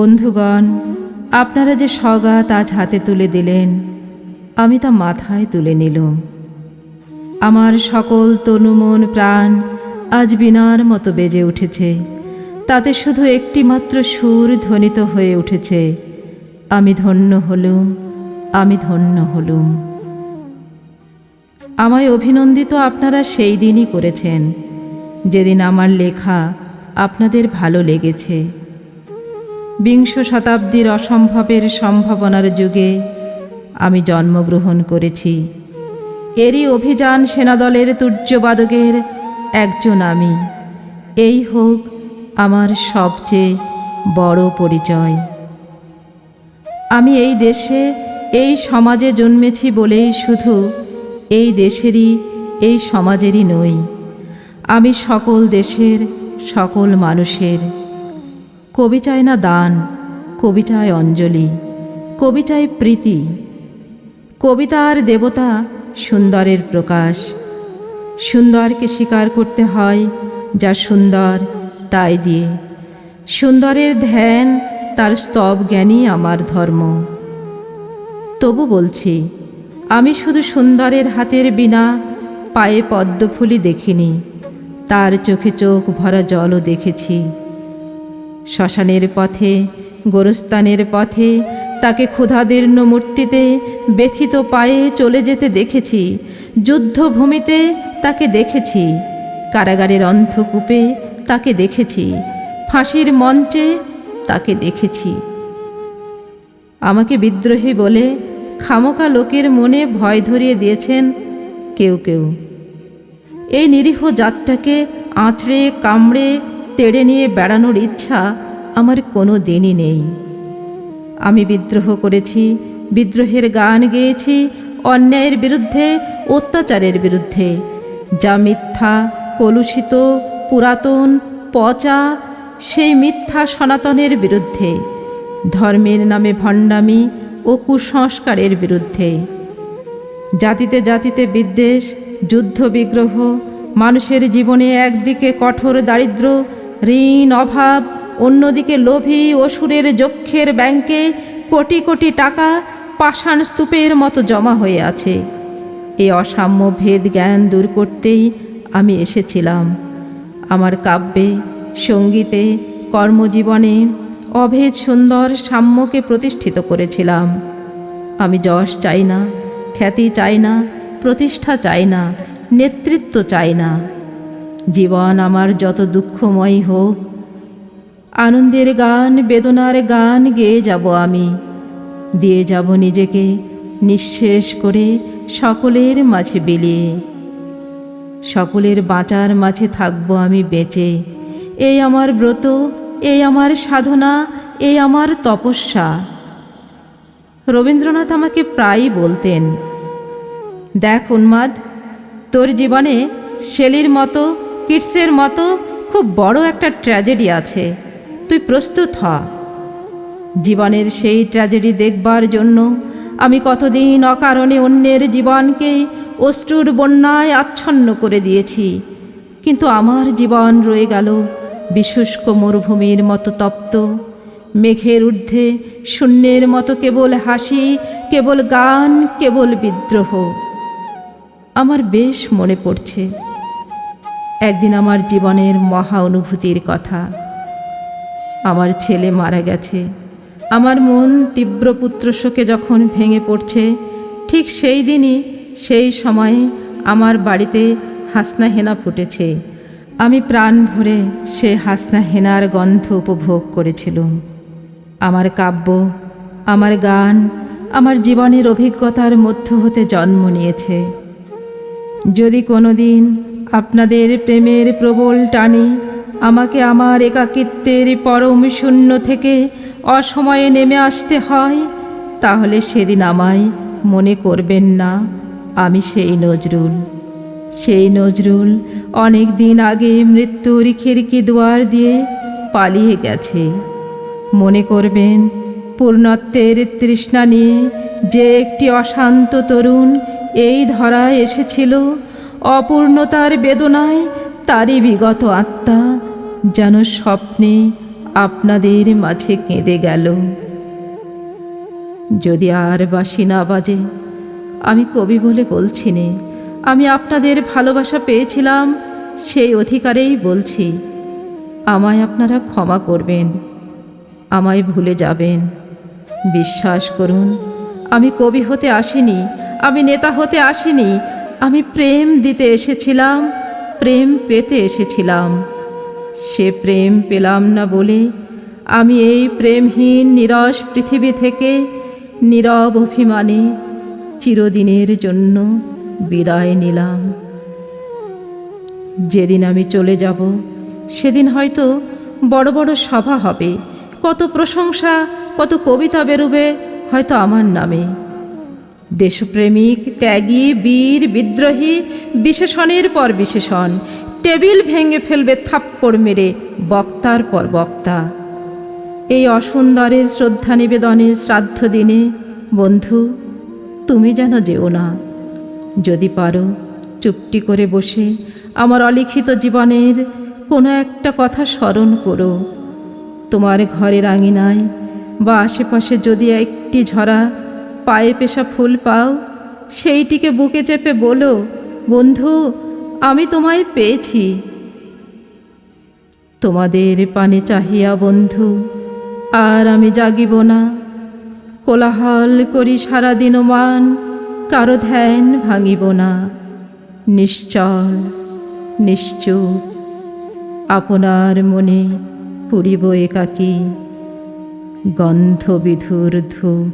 বন্ধুগণ, আপনারা যে সগাত আজ হাতে তুলে দিলেন, আমি তা মাথায় তুলে নিলুম। আমার সকল তনুমন প্রাণ আজ বিনার মতো বেজে উঠেছে, তাতে শুধু একটি মাত্র সুর ধ্বনিত হয়ে উঠেছে, আমি ধন্য হলুম, আমি ধন্য হলুম। আমায় অভিনন্দিত আপনারা সেই দিনই করেছেন, যেদিন আমার লেখা আপনাদের ভালো লেগেছে। বিংশ শতাব্দীর অসম্ভবের সম্ভাবনার যুগে আমি জন্মগ্রহণ করেছি। এরই অভিযান সেনাদলের তুর্যবাদকের একজন আমি। এই হোক আমার সবচেয়ে বড় পরিচয়। আমি এই দেশে, এই সমাজে জন্মেছি বলেই শুধু এই দেশেরই, এই সমাজেরই নই। আমি সকল দেশের, সকল মানুষের কবি চায় না দান কবি চায় অঞ্জলি কবি চায় প্রীতি। কবিতার দেবতা সুন্দরের প্রকাশ। সুন্দরকে স্বীকার করতে হয় যা সুন্দর, তাই দিয়ে। সুন্দরের ধ্যান তার স্তব জ্ঞানই আমার ধর্ম। তবু বলছি, আমি শুধু সুন্দরের হাতের বিনা পায়ে পদ্মফুলি দেখিনি, তার চোখে চোখ ভরা জলও দেখেছি। শ্মশানের পথে, গোরস্থানের পথে, তাকে ক্ষুধাদীর্ণ মূর্তিতে ব্যথিত পায়ে চলে যেতে দেখেছি, যুদ্ধভূমিতে তাকে দেখেছি, কারাগারের অন্ধকূপে তাকে দেখেছি, ফাঁসির মঞ্চে তাকে দেখেছি। আমাকে বিদ্রোহী বলে খামোকা লোকের মনে ভয় ধরিয়ে দিয়েছেন কেউ কেউ। এই নিরীহ জাতটাকে আঁচড়ে, কামড়ে তেড়ে নিয়ে বেড়ানোর ইচ্ছা আমার কোনো দিনই নেই। আমি বিদ্রোহ করেছি, বিদ্রোহের গান গেয়েছি, অন্যায়ের বিরুদ্ধে, অত্যাচারের বিরুদ্ধে। যা মিথ্যা, কলুষিত, পুরাতন, পচা, সেই মিথ্যা সনাতনের বিরুদ্ধে। ধর্মের নামে ভণ্ডামি ও কুসংস্কারের বিরুদ্ধে। জাতিতে জাতিতে বিদ্বেষ, যুদ্ধ বিগ্রহ, মানুষের জীবনে একদিকে কঠোর দারিদ্র ঋণ অভাব, অন্যদিকে লোভী অসুরের যক্ষের ব্যাংকে কোটি কোটি টাকা পাষাণ স্তূপের মতো জমা হয়ে আছে। এ অসাম্য ভেদ জ্ঞান দূর করতেই আমি এসেছিলাম। আমার কাব্যে, সঙ্গীতে, কর্মজীবনে অভেদ সুন্দর সাম্যকে প্রতিষ্ঠিত করেছিলাম। আমি যশ চাই না, খ্যাতি চাই না, প্রতিষ্ঠা চাই না, নেতৃত্ব চাই না। জীবন আমার যত দুঃখময় হোক, আনন্দের গান, বেদনার গান গেয়ে যাব আমি। দিয়ে যাব নিজেকে নিঃশেষ করে সকলের মাঝে বিলিয়ে। সকলের বাঁচার মাঝে থাকব আমি বেঁচে। এই আমার ব্রত, এই আমার সাধনা, এই আমার তপস্যা। রবীন্দ্রনাথ আমাকে প্রায়ই বলতেন, দেখ উন্মাদ, তোর জীবনে শেলির মতো কিটসের মতো খুব বড় একটা ট্র্যাজেডি আছে। তুই প্রস্তুত হ। জীবনের সেই ট্র্যাজেডি দেখবার জন্য আমি কতদিন অকারণে অন্যের জীবনকে অশ্রুর বন্যায় আচ্ছন্ন করে দিয়েছি। কিন্তু আমার জীবন রয়ে গেল বিশুষ্ক মরুভূমির মতো তপ্ত, মেঘের ঊর্ধ্বে শূন্যের মতো কেবল হাসি, কেবল গান, কেবল বিদ্রোহ। আমার বেশ মনে পড়ছে। একদিন আমার জীবনের মহা অনুভূতির কথা। আমার ছেলে মারা গেছে। আমার মন তীব্র পুত্রশোকে যখন ভেঙে পড়ছে, ঠিক সেই দিনই, সেই সময়ে আমার বাড়িতে হাসনা হেনা ফুটেছে। আমি প্রাণ ভরে সে হাসনা হেনার গন্ধ উপভোগ করেছিলাম। আমার কাব্য, আমার গান, আমার জীবনের অভিজ্ঞতার মধ্য হতে জন্ম নিয়েছে। যদি কোনো দিন আপনাদের প্রেমের প্রবল টানে, আমাকে আমার একাকিত্বের পরম শূন্য থেকে অসময়ে নেমে আসতে হয়, তাহলে সেদিন আমায় মনে করবেন না, আমি সেই নজরুল। সেই নজরুল অনেক দিন আগে মৃত্যুর খিড়কি দুয়ার দিয়ে পালিয়ে গেছে। মনে করবেন, পূর্ণত্বের তৃষ্ণা নিয়ে যে একটি অশান্ত তরুণ এই ধরায় এসেছিল অপূর্ণতার বেদনায় তারই বিগত আত্মা যেন স্বপ্নে আপনাদের মাঝে কেঁদে গেল। যদি আর বাসি না বাজে, আমি কবি বলে বলছি নে আমি আপনাদের ভালোবাসা পেয়েছিলাম, সেই অধিকারেই বলছি, আমায় আপনারা ক্ষমা করবেন, আমায় ভুলে যাবেন। বিশ্বাস করুন, আমি কবি হতে আসিনি, আমি নেতা হতে আসিনি আমি প্রেম দিতে এসেছিলাম, প্রেম পেতে এসেছিলাম। সে প্রেম পেলাম না বলে আমি এই প্রেমহীন, নিরস পৃথিবী থেকে নীরব অভিমানে চিরদিনের জন্য বিদায় নিলাম। যেদিন আমি চলে যাব, সেদিন হয়তো বড় বড় সভা হবে। কত প্রশংসা, কত কবিতা বেরোবে হয়তো আমার নামে। দেশপ্রেমিক, ত্যাগী, বীর, বিদ্রোহী, বিশেষণের পর বিশেষণ। টেবিল ভেঙে ফেলবে থাপ্পড় মেরে বক্তার পর বক্তা। এই অসুন্দরের শ্রদ্ধা নিবেদনের শ্রাদ্ধ দিনে, বন্ধু, তুমি যেন যেও না। যদি পারো, চুপটি করে বসে আমার অলিখিত জীবনের কোনো একটা কথা স্মরণ করো। তোমার ঘরের আঙিনায় বা আশেপাশে যদি একটি ঝরা পায়ে পেশা ফুল পাও, সেইটিকে বুকে চেপে বলো, বন্ধু, আমি তোমায় পেয়েছি। তোমাদের পানে চাহিয়া বন্ধু, আর আমি জাগিব না। কোলাহল করি সারাদিন মান কারও ধ্যান ভাঙিব না। নিশ্চল, নিশ্চুপ, আপনার মনে পুরিব একাকী গন্ধ বিধুর ধূপ।